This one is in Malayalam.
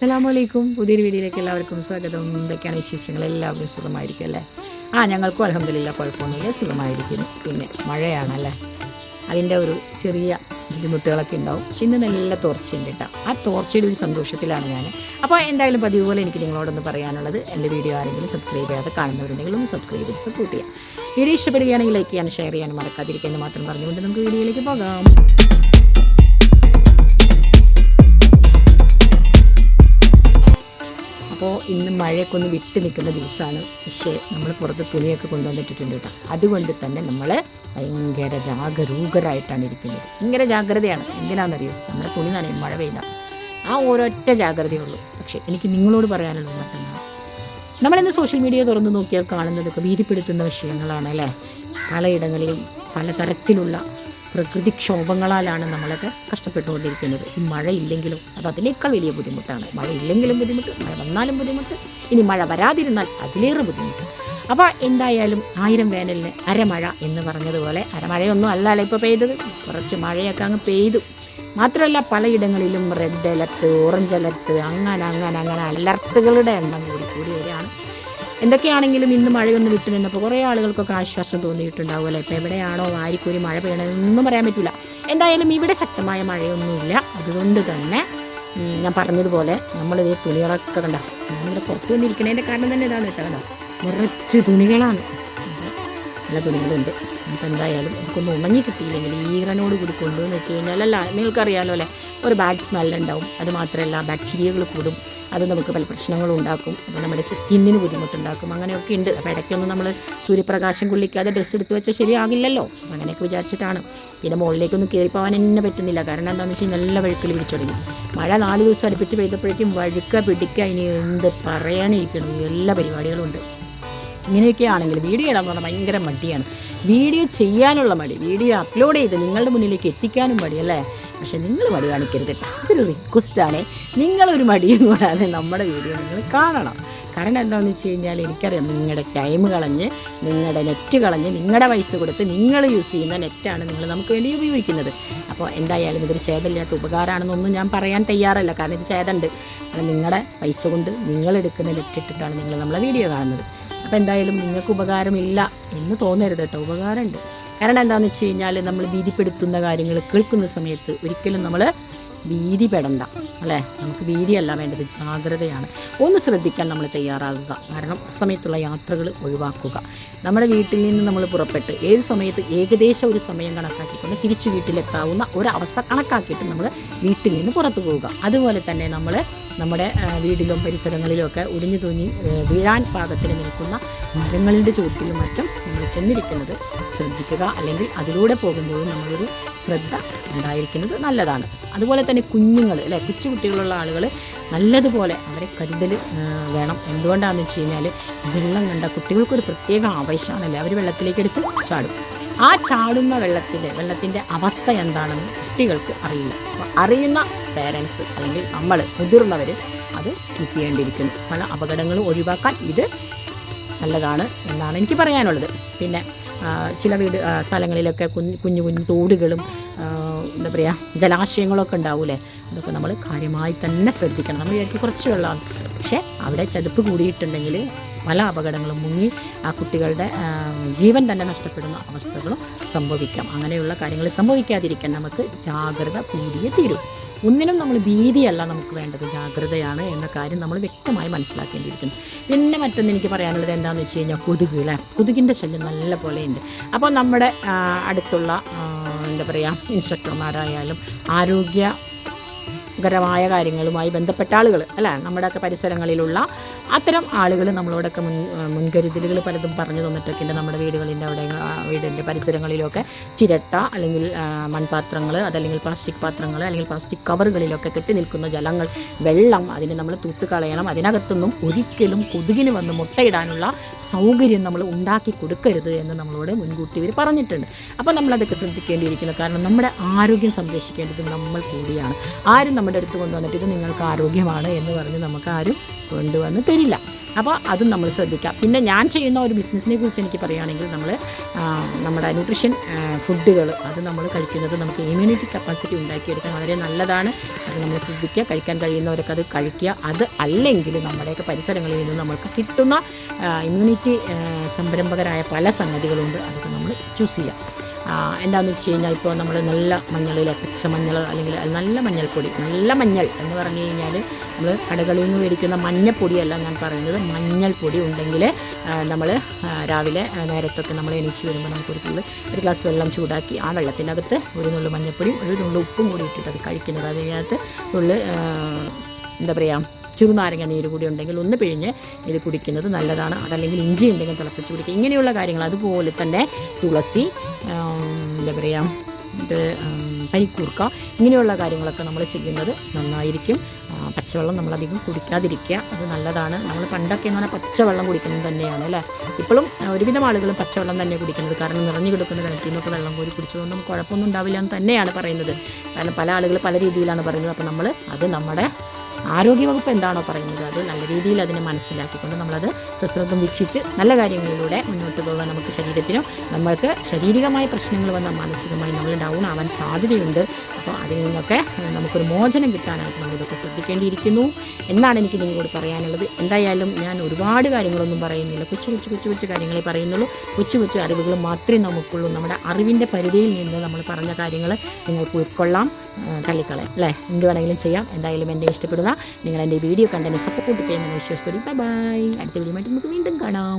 അസ്സലാമു അലൈക്കും പുതിയൊരു വീഡിയോയിലേക്ക് എല്ലാവർക്കും സ്വാഗതം. എന്തൊക്കെയാണ് വിശേഷങ്ങൾ? എല്ലാവരും സുഖമായിരിക്കും അല്ലേ? ആ ഞങ്ങൾക്കും അലഹമില്ല കുഴപ്പമൊന്നുമില്ല. സുഖമായിരിക്കുന്നു. പിന്നെ മഴയാണല്ലേ? അതിന്റെ ഒരു ചെറിയ ബുദ്ധിമുട്ടുകളൊക്കെ ഉണ്ടാവും. പക്ഷെ ഇന്ന് നല്ല തോർച്ചയുണ്ട് കേട്ടോ. ആ തോർച്ചയുടെ ഒരു സന്തോഷത്തിലാണ് ഞാൻ. അപ്പോൾ എന്തായാലും പതിവ് പോലെ എനിക്ക് നിങ്ങളോടൊന്ന് പറയാനുള്ളത്. എന്റെ വീഡിയോ ആരെങ്കിലും സബ്സ്ക്രൈബ് ചെയ്യാതെ കാണുന്നവരുണ്ടെങ്കിൽ ഒന്ന് സബ്സ്ക്രൈബ് ചെയ്ത് സപ്പോർട്ട് ചെയ്യാം വീഡിയോ ഇഷ്ടപ്പെടുകയാണെങ്കിൽ ലൈക്ക് ചെയ്യാനും ഷെയർ ചെയ്യാനും മറക്കാതിരിക്കാൻ മാത്രം പറഞ്ഞുകൊണ്ട് നമുക്ക് വീഡിയോയിലേക്ക് പോകാം. ഇന്ന് മഴയൊക്കെ ഒന്ന് വിട്ട് നിൽക്കുന്ന ദിവസമാണ്. പക്ഷേ നമ്മൾ പുറത്ത് തുണിയൊക്കെ കൊണ്ടുവന്നിട്ടിട്ടുണ്ട് കേട്ടോ. അതുകൊണ്ട് തന്നെ നമ്മൾ ഭയങ്കര ജാഗരൂകരായിട്ടാണ് ഇരിക്കുന്നത്. ഭയങ്കര ജാഗ്രതയാണ്. എന്തിനാണെന്നറിയോ? നമ്മുടെ തുണി നനയും മഴ പെയ്ത. ആ ഒരൊറ്റ ജാഗ്രതയേ ഉള്ളൂ. പക്ഷേ എനിക്ക് നിങ്ങളോട് പറയാനുള്ളത് മറ്റന്നാൾ നമ്മളിന്ന് സോഷ്യൽ മീഡിയ തുറന്നു നോക്കിയാൽ കാണുന്നതൊക്കെ ഭീതിപ്പെടുത്തുന്ന വിഷയങ്ങളാണ് അല്ലേ? പലയിടങ്ങളിലും പലതരത്തിലുള്ള പ്രകൃതിക്ഷോഭങ്ങളാലാണ് നമ്മളൊക്കെ കഷ്ടപ്പെട്ടുകൊണ്ടിരിക്കുന്നത്. ഈ മഴയില്ലെങ്കിലും അത് അതിനേക്കാൾ വലിയ ബുദ്ധിമുട്ടാണ്. മഴയില്ലെങ്കിലും ബുദ്ധിമുട്ട് മഴ വന്നാലും ബുദ്ധിമുട്ട് ഇനി മഴ വരാതിരുന്നാൽ അതിലേറെ ബുദ്ധിമുട്ട്. അപ്പോൾ എന്തായാലും ആയിരം വേനലിന് അരമഴ എന്ന് പറഞ്ഞതുപോലെ അരമഴയൊന്നും അല്ലല്ലോ ഇപ്പോൾ പെയ്തത്. കുറച്ച് മഴയൊക്കെ അങ്ങ് പെയ്തു. മാത്രമല്ല പലയിടങ്ങളിലും റെഡ് അലർട്ട് ഓറഞ്ച് അലർട്ട് അങ്ങനെ അങ്ങനെ അങ്ങനെ അലർട്ടുകളുടെ എണ്ണം കൂടി കൂടി വരികയാണ്. എന്തൊക്കെയാണെങ്കിലും ഇന്ന് മഴയൊന്നും വിട്ടു നിന്നപ്പോൾ കുറേ ആളുകൾക്കൊക്കെ ആശ്വാസം തോന്നിയിട്ടുണ്ടാവും അല്ലേ? ഇപ്പോൾ എവിടെയാണോ വാരിക്കൂരി മഴ പെയ്യണമെന്നൊന്നും പറയാൻ പറ്റില്ല എന്തായാലും ഇവിടെ ശക്തമായ മഴയൊന്നുമില്ല. അതുകൊണ്ട് തന്നെ ഞാൻ പറഞ്ഞതുപോലെ നമ്മളിത് തുണികളൊക്കെ കണ്ട? ഞാനിവിടെ പുറത്ത് വന്നിരിക്കണതിന്റെ കാരണം തന്നെ ഇതാണ് കേട്ടോ കണ്ടോ? നിറച്ച് തുണികളാണ്. നല്ല തുണികളുണ്ട്. നമുക്ക് എന്തായാലും നമുക്കൊന്ന് ഉണങ്ങി കിട്ടിയില്ലെങ്കിൽ ഈറനോട് കൂടി കൊണ്ടുവന്ന് വെച്ച് കഴിഞ്ഞാൽ അല്ല നിങ്ങൾക്കറിയാലോ അല്ലേ? ഒരു ബാഡ് സ്മെല്ലുണ്ടാവും അത് മാത്രമല്ല ബാക്ടീരിയകൾ കൂടും. അത് നമുക്ക് പല പ്രശ്നങ്ങളും ഉണ്ടാക്കും. അപ്പോൾ നമ്മുടെ സ്കിന്നിന് ബുദ്ധിമുട്ടുണ്ടാക്കും. അങ്ങനെയൊക്കെ ഉണ്ട്. അപ്പോൾ ഇടയ്ക്കൊന്നും നമ്മൾ സൂര്യപ്രകാശം കൊള്ളിക്കാതെ ഡ്രസ്സ് എടുത്ത് വെച്ചാൽ ശരിയാകില്ലല്ലോ. അങ്ങനെയൊക്കെ വിചാരിച്ചിട്ടാണ്. പിന്നെ മുകളിലേക്കൊന്നും കയറിപ്പോവാൻ എന്നെ പറ്റുന്നില്ല. കാരണം എന്താണെന്ന് വെച്ചാൽ നല്ല വഴുക്കൽ പിടിച്ചു തുടങ്ങി. മഴ നാല് ദിവസം അടുപ്പിച്ച് പെയ്തപ്പോഴേക്കും വഴുക്ക പിടിക്കുക ഇനി എന്ത് പറയാനിരിക്കണം എല്ലാ പരിപാടികളും ഉണ്ട്. ഇങ്ങനെയൊക്കെ ആണെങ്കിൽ വീഡിയോ ഇടാൻ പറഞ്ഞാൽ ഭയങ്കര മടിയാണ്. വീഡിയോ ചെയ്യാനുള്ള മടി. വീഡിയോ അപ്ലോഡ് ചെയ്ത് നിങ്ങളുടെ മുന്നിലേക്ക് എത്തിക്കാനും മടി അല്ലേ? പക്ഷെ നിങ്ങൾ മടി കാണിക്കരുത്. ഇതൊരു റിക്വസ്റ്റാണ് നിങ്ങളൊരു മടിയും കൂടാതെ നമ്മുടെ വീഡിയോ നിങ്ങൾ കാണണം. കാരണം എന്താണെന്ന് വെച്ച് കഴിഞ്ഞാൽ എനിക്കറിയാം നിങ്ങളുടെ ടൈം കളഞ്ഞ് നിങ്ങളുടെ നെറ്റ് കളഞ്ഞ് നിങ്ങളുടെ പൈസ കൊടുത്ത് നിങ്ങൾ യൂസ് ചെയ്യുന്ന നെറ്റാണ് നിങ്ങൾ നമുക്ക് വേണ്ടി ഉപയോഗിക്കുന്നത്. അപ്പോൾ എന്തായാലും ഇതൊരു ചേതല്ലാത്ത ഉപകാരമാണെന്നൊന്നും ഞാൻ പറയാൻ തയ്യാറല്ല. കാരണം ഇത് ചേതണ്ട് കാരണം നിങ്ങളുടെ പൈസ കൊണ്ട് നിങ്ങൾ എടുക്കുന്ന നെറ്റ് ഇട്ടിട്ടാണ് നിങ്ങൾ നമ്മളെ വീഡിയോ കാണുന്നത്. അപ്പോൾ എന്തായാലും നിങ്ങൾക്ക് ഉപകാരമില്ല എന്ന് തോന്നരുത് കേട്ടോ. ഉപകാരമുണ്ട്. കാരണം എന്താണെന്ന് വെച്ച് കഴിഞ്ഞാൽ നമ്മൾ ഭീതിപ്പെടുത്തുന്ന കാര്യങ്ങൾ കേൾക്കുന്ന സമയത്ത് ഒരിക്കലും നമ്മൾ ഭീതിപ്പെടണ്ട അല്ലേ? നമുക്ക് ഭീതിയല്ല വേണ്ടത് ജാഗ്രതയാണ്. ഒന്ന് ശ്രദ്ധിക്കാൻ നമ്മൾ തയ്യാറാകുക. കാരണം സമയത്തുള്ള യാത്രകൾ ഒഴിവാക്കുക. നമ്മുടെ വീട്ടിൽ നിന്ന് നമ്മൾ പുറപ്പെട്ട് ഏത് സമയത്ത് ഏകദേശം ഒരു സമയം കണക്കാക്കിക്കൊണ്ട് തിരിച്ചു വീട്ടിലെത്താവുന്ന ഒരവസ്ഥ കണക്കാക്കിയിട്ട് നമ്മൾ വീട്ടിൽ നിന്ന് പുറത്തു പോവുക. അതുപോലെ തന്നെ നമ്മൾ നമ്മുടെ വീടിലും പരിസരങ്ങളിലും ഒക്കെ ഒടിഞ്ഞു തൂങ്ങി വീഴാൻ പാകത്തിന് നിൽക്കുന്ന മരങ്ങളുടെ ചുവട്ടിലും മറ്റും നമ്മൾ ചെന്നിരിക്കുന്നത് ശ്രദ്ധിക്കുക. അല്ലെങ്കിൽ അതിലൂടെ പോകുമ്പോഴും നമ്മളൊരു ശ്രദ്ധ ഉണ്ടായിരിക്കുന്നത് നല്ലതാണ്. അതുപോലെ തന്നെ കുഞ്ഞുങ്ങൾ അല്ലെ? കൊച്ചു കുട്ടികളുള്ള ആളുകൾ നല്ലതുപോലെ അവരെ കരുതൽ വേണം. എന്തുകൊണ്ടാണെന്ന് വെച്ച് കഴിഞ്ഞാൽ വെള്ളം കണ്ട കുട്ടികൾക്കൊരു പ്രത്യേക ആവശ്യമാണല്ലേ അവർ വെള്ളത്തിലേക്ക് എടുത്ത് ചാടും. ആ ചാടുന്ന വെള്ളത്തിന്റെ വെള്ളത്തിന്റെ അവസ്ഥ എന്താണെന്ന് കുട്ടികൾക്ക് അറിയില്ല. അറിയുന്ന പേരൻസ് അല്ലെങ്കിൽ നമ്മൾ മുതിർന്നവർ അത് കീപ്പ് ചെയ്യേണ്ടിയിരിക്കുന്നു പല അപകടങ്ങളും ഒഴിവാക്കാൻ ഇത് നല്ലതാണ് എന്നാണ് എനിക്ക് പറയാനുള്ളത്. പിന്നെ ചില വീട് സ്ഥലങ്ങളിലൊക്കെ കുഞ്ഞു കുഞ്ഞു കുഞ്ഞു തോടുകളും എന്താ പറയുക ജലാശയങ്ങളൊക്കെ ഉണ്ടാവൂലേ? അതൊക്കെ നമ്മൾ കാര്യമായി തന്നെ ശ്രദ്ധിക്കണം. നമ്മൾ വിചാരിക്കും കുറച്ച് വെള്ളമാണ് പക്ഷേ അവിടെ ചതുപ്പ് കൂടിയിട്ടുണ്ടെങ്കിൽ പല അപകടങ്ങളും മുങ്ങി ആ കുട്ടികളുടെ ജീവൻ തന്നെ നഷ്ടപ്പെടുന്ന അവസ്ഥകളും സംഭവിക്കാം. അങ്ങനെയുള്ള കാര്യങ്ങൾ സംഭവിക്കാതിരിക്കാൻ നമുക്ക് ജാഗ്രത കൂടിയേ തീരും. ഒന്നിനും നമ്മൾ ഭീതിയല്ല നമുക്ക് വേണ്ടത്. ജാഗ്രതയാണ് എന്ന കാര്യം നമ്മൾ വ്യക്തമായി മനസ്സിലാക്കേണ്ടിയിരിക്കുന്നു. പിന്നെ മറ്റൊന്ന് എനിക്ക് പറയാനുള്ളത് എന്താണെന്ന് വെച്ച് കഴിഞ്ഞാൽ കൊതുക് കൊതുകിന്റെ ശല്യം നല്ല പോലെയുണ്ട് അപ്പോൾ നമ്മുടെ അടുത്തുള്ള എന്താ പറയുക ഇൻസ്ട്രക്ടർമാരായാലും ആരോഗ്യ ഗരമായ കാര്യങ്ങളുമായി ബന്ധപ്പെട്ട ആളുകൾ അല്ല? നമ്മുടെയൊക്കെ പരിസരങ്ങളിലുള്ള അത്തരം ആളുകൾ നമ്മളോടൊക്കെ മുൻ മുൻകരുതലുകൾ പലതും പറഞ്ഞു തന്നിട്ടൊക്കെ ഉണ്ട് നമ്മുടെ വീടുകളിന്റെ അവിടെ വീടിന്റെ പരിസരങ്ങളിലൊക്കെ ചിരട്ട അല്ലെങ്കിൽ മൺപാത്രങ്ങൾ അതല്ലെങ്കിൽ പ്ലാസ്റ്റിക് പാത്രങ്ങൾ അല്ലെങ്കിൽ പ്ലാസ്റ്റിക് കവറുകളിലൊക്കെ കെട്ടി നിൽക്കുന്ന ജലങ്ങൾ വെള്ളം അതിനെ നമ്മൾ തൂത്ത് കളയണം. അതിനകത്തൊന്നും ഒരിക്കലും കൊതുകിന് വന്ന് മുട്ടയിടാനുള്ള സൗകര്യം നമ്മൾ ഉണ്ടാക്കി കൊടുക്കരുത് എന്ന് നമ്മളോട് മുൻകൂട്ടി ഇവർ പറഞ്ഞിട്ടുണ്ട്. അപ്പോൾ നമ്മളതൊക്കെ ശ്രദ്ധിക്കേണ്ടിയിരിക്കുന്നു. കാരണം നമ്മുടെ ആരോഗ്യം സംരക്ഷിക്കേണ്ടത് നമ്മൾ കൂടിയാണ്. ആരും നമ്മുടെ അടുത്ത് കൊണ്ടുവന്നിട്ട് ഇത് നിങ്ങൾക്ക് ആരോഗ്യമാണ് എന്ന് പറഞ്ഞ് നമുക്ക് ആരും കൊണ്ടുവന്ന് തരില്ല. അപ്പോൾ അതും നമ്മൾ ശ്രദ്ധിക്കാം. പിന്നെ ഞാൻ ചെയ്യുന്ന ഒരു ബിസിനസ്സിനെ കുറിച്ച് എനിക്ക് പറയുകയാണെങ്കിൽ നമ്മൾ നമ്മുടെ ന്യൂട്രിഷൻ ഫുഡുകൾ അത് നമ്മൾ കഴിക്കുന്നത് നമുക്ക് ഇമ്മ്യൂണിറ്റി കപ്പാസിറ്റി ഉണ്ടാക്കിയെടുക്കാൻ വളരെ നല്ലതാണ്. അത് നമ്മൾ ശ്രദ്ധിക്കുക. കഴിക്കാൻ കഴിയുന്നവരൊക്കെ അത് കഴിക്കുക. അത് അല്ലെങ്കിൽ നമ്മുടെയൊക്കെ പരിസരങ്ങളിൽ നിന്ന് നമുക്ക് കിട്ടുന്ന ഇമ്മ്യൂണിറ്റി സംരംഭകരായ പല സംഗതികളുണ്ട്. അതൊക്കെ നമ്മൾ ചൂസ് ചെയ്യുക എന്താണെന്ന് വെച്ച് കഴിഞ്ഞാൽ ഇപ്പോൾ നമ്മൾ നല്ല മഞ്ഞളിലെ പച്ചമഞ്ഞൾ അല്ലെങ്കിൽ നല്ല മഞ്ഞൾപ്പൊടി നല്ല മഞ്ഞൾ എന്ന് പറഞ്ഞു കഴിഞ്ഞാൽ നമ്മൾ കടകളിൽ നിന്ന് മേടിക്കുന്ന മഞ്ഞപ്പൊടിയല്ല ഞാൻ പറയുന്നത്. മഞ്ഞൾപ്പൊടി ഉണ്ടെങ്കിൽ നമ്മൾ രാവിലെ നേരത്തൊക്കെ നമ്മൾ എണീച്ച് വരുമ്പോൾ നമുക്കൊരു തുള്ളി ഒരു ഗ്ലാസ് വെള്ളം ചൂടാക്കി ആ വെള്ളത്തിനകത്ത് ഒരു നുള്ളു മഞ്ഞൾപ്പൊടിയും ഒരു നുള്ളു ഉപ്പും കൂടി ഇട്ടിട്ട് അത് കഴിക്കുന്നത്. അതിനകത്ത് ഉള്ളു എന്താ പറയുക ചെറുനാരങ്ങ നീര് കൂടി ഉണ്ടെങ്കിൽ ഒന്ന് പിഴിഞ്ഞ് ഇത് കുടിക്കുന്നത് നല്ലതാണ്. അതല്ലെങ്കിൽ ഇഞ്ചി എന്തെങ്കിലും തിളപ്പിച്ച് കുടിക്കുക. ഇങ്ങനെയുള്ള കാര്യങ്ങൾ. അതുപോലെ തന്നെ തുളസി എന്താ പറയുക ഇത് പനിക്കൂർക്ക ഇങ്ങനെയുള്ള കാര്യങ്ങളൊക്കെ നമ്മൾ ചെയ്യുന്നത് നന്നായിരിക്കും. പച്ചവെള്ളം നമ്മളധികം കുടിക്കാതിരിക്കുക. അത് നല്ലതാണ്. നമ്മൾ പണ്ടൊക്കെ എന്ന് പറഞ്ഞാൽ പച്ചവെള്ളം കുടിക്കുന്നത് തന്നെയാണ് അല്ലേ? ഇപ്പോഴും ഒരുവിധം ആളുകളും പച്ചവെള്ളം തന്നെ കുടിക്കുന്നത്. കാരണം നിറഞ്ഞു കിടക്കുന്ന കിണറ്റിൽ നിന്നൊക്കെ വെള്ളം കോരി കുടിച്ചതുകൊണ്ട് നമുക്ക് കുഴപ്പമൊന്നും ഉണ്ടാവില്ല എന്ന് തന്നെയാണ് പറയുന്നത്. കാരണം പല ആളുകൾ പല രീതിയിലാണ് പറയുന്നത്. അപ്പോൾ നമ്മൾ അത് നമ്മുടെ ആരോഗ്യവകുപ്പ് എന്താണോ പറയുന്നത് അത് നല്ല രീതിയിൽ അതിനെ മനസ്സിലാക്കിക്കൊണ്ട് നമ്മളത് സശ്രദ്ധം വീക്ഷിച്ച് നല്ല കാര്യങ്ങളിലൂടെ മുന്നോട്ട് പോകാൻ നമുക്ക് ശരീരത്തിനും നമ്മൾക്ക് ശാരീരികമായ പ്രശ്നങ്ങൾ വന്ന മാനസികമായി നമ്മൾ ഡൗൺ ആവാൻ സാധ്യതയുണ്ട്. അപ്പോൾ അതിൽ നിന്നൊക്കെ നമുക്കൊരു മോചനം കിട്ടാനായിട്ട് നമ്മളിതൊക്കെ ശ്രദ്ധിക്കേണ്ടിയിരിക്കുന്നു. എന്നാണ് എനിക്ക് നിങ്ങളോട് പറയാനുള്ളത്. എന്തായാലും ഞാൻ ഒരുപാട് കാര്യങ്ങളൊന്നും പറയുന്നില്ല. കൊച്ചു കൊച്ചു കൊച്ചു കൊച്ചു കാര്യങ്ങളെ പറയുന്നുള്ളൂ. കൊച്ചു കൊച്ചു അറിവുകൾ മാത്രമേ നമുക്കുള്ളൂ. നമ്മുടെ അറിവിന്റെ പരിധിയിൽ നിന്ന് നമ്മൾ പറഞ്ഞ കാര്യങ്ങൾ നിങ്ങൾക്ക് ഉൾക്കൊള്ളാം. തള്ളിക്കളയാം. അല്ലേ? എന്ത് വേണമെങ്കിലും ചെയ്യാം. എന്തായാലും എന്റെ ഇഷ്ടപ്പെടുന്ന നിങ്ങൾ എന്റെ വീഡിയോ കണ്ടതിനെ സപ്പോർട്ട് ചെയ്യണമെന്ന് വിശ്വസിത്തോടി ബൈ അടുത്ത വീഡിയോ നമുക്ക് വീണ്ടും കാണാം.